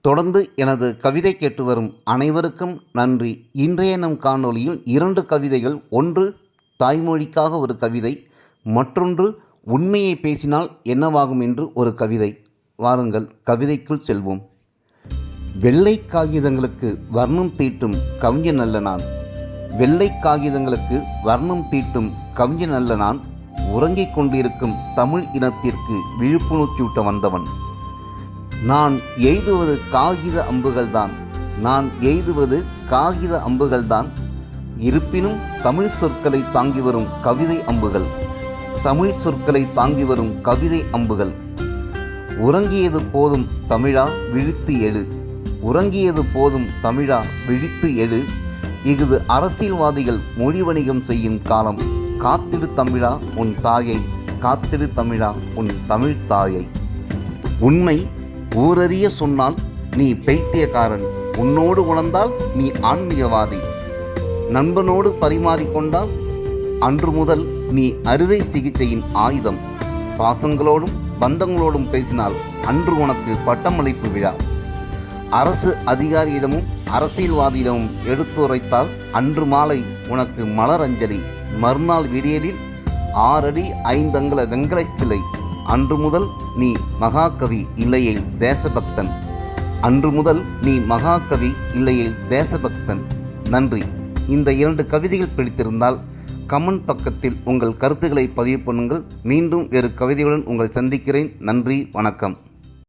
தொடர்ந்து எனது கவிதை கேட்டு வரும் அனைவருக்கும் நன்றி. இன்றைய நம் காணொளியில் இரண்டு கவிதைகள் ஒன்று தாய்மொழிக்காக ஒரு கவிதை மற்றொன்று உண்மையை பேசினால் என்னவாகும் என்று ஒரு கவிதை. வாருங்கள் கவிதைக்குள் செல்வோம். வெள்ளை காகிதங்களுக்கு வர்ணம் தீட்டும் கவிஞன் அல்ல நான். வெள்ளை காகிதங்களுக்கு வர்ணம் தீட்டும் கவிஞன் அல்ல நான். உறங்கிக் கொண்டிருக்கும் தமிழ் இனத்திற்கு விழிப்புணர்ச்சியூட்ட வந்தவன். நான் எய்துவது காகித அம்புகள்தான். நான் எய்துவது காகித அம்புகள்தான். இருப்பினும் தமிழ் சொற்களை தாங்கி வரும் கவிதை அம்புகள். தமிழ் சொற்களை தாங்கி வரும் கவிதை அம்புகள். உறங்கியது போதும் தமிழா விழித்து எழு உறங்கியது போதும் தமிழா விழித்து எழு இஃது அரசியல்வாதிகள் மொழி வணிகம் செய்யும் காலம். காத்திரு தமிழா உன் தாயை. காத்திரு தமிழா உன் தமிழ் தாயை. உண்மை ஊரறிய சொன்னால் நீ பைத்தியக்காரன் உன்னோடு உணர்ந்தால் நீ ஆன்மீகவாதி. நண்பனோடு பரிமாறிக்கொண்டால் அன்று முதல் நீ அறுவை சிகிச்சையின் ஆயுதம். பாசங்களோடும் பந்தங்களோடும் பேசினால் அன்று உனக்கு பட்டமளிப்பு விழா. அரசு அதிகாரியிடமும் அரசியல்வாதியிடமும் எடுத்துரைத்தால் அன்று மாலை உனக்கு மலர் அஞ்சலி மறுநாள் விடியலில் ஆறடி ஐந்தங்கள வெங்கல சிலை. அன்று முதல் நீ மகாகவி இல்லையில் தேசபக்தன். அன்று முதல் நீ மகாகவி இல்லையில் தேசபக்தன். நன்றி. இந்த இரண்டு கவிதைகள் பிடித்திருந்தால் கமெண்ட் பக்கத்தில் உங்கள் கருத்துக்களை பதிவு பண்ணுங்கள். மீண்டும் வேறு கவிதைகளுடன் உங்களை சந்திக்கிறேன். நன்றி. வணக்கம்.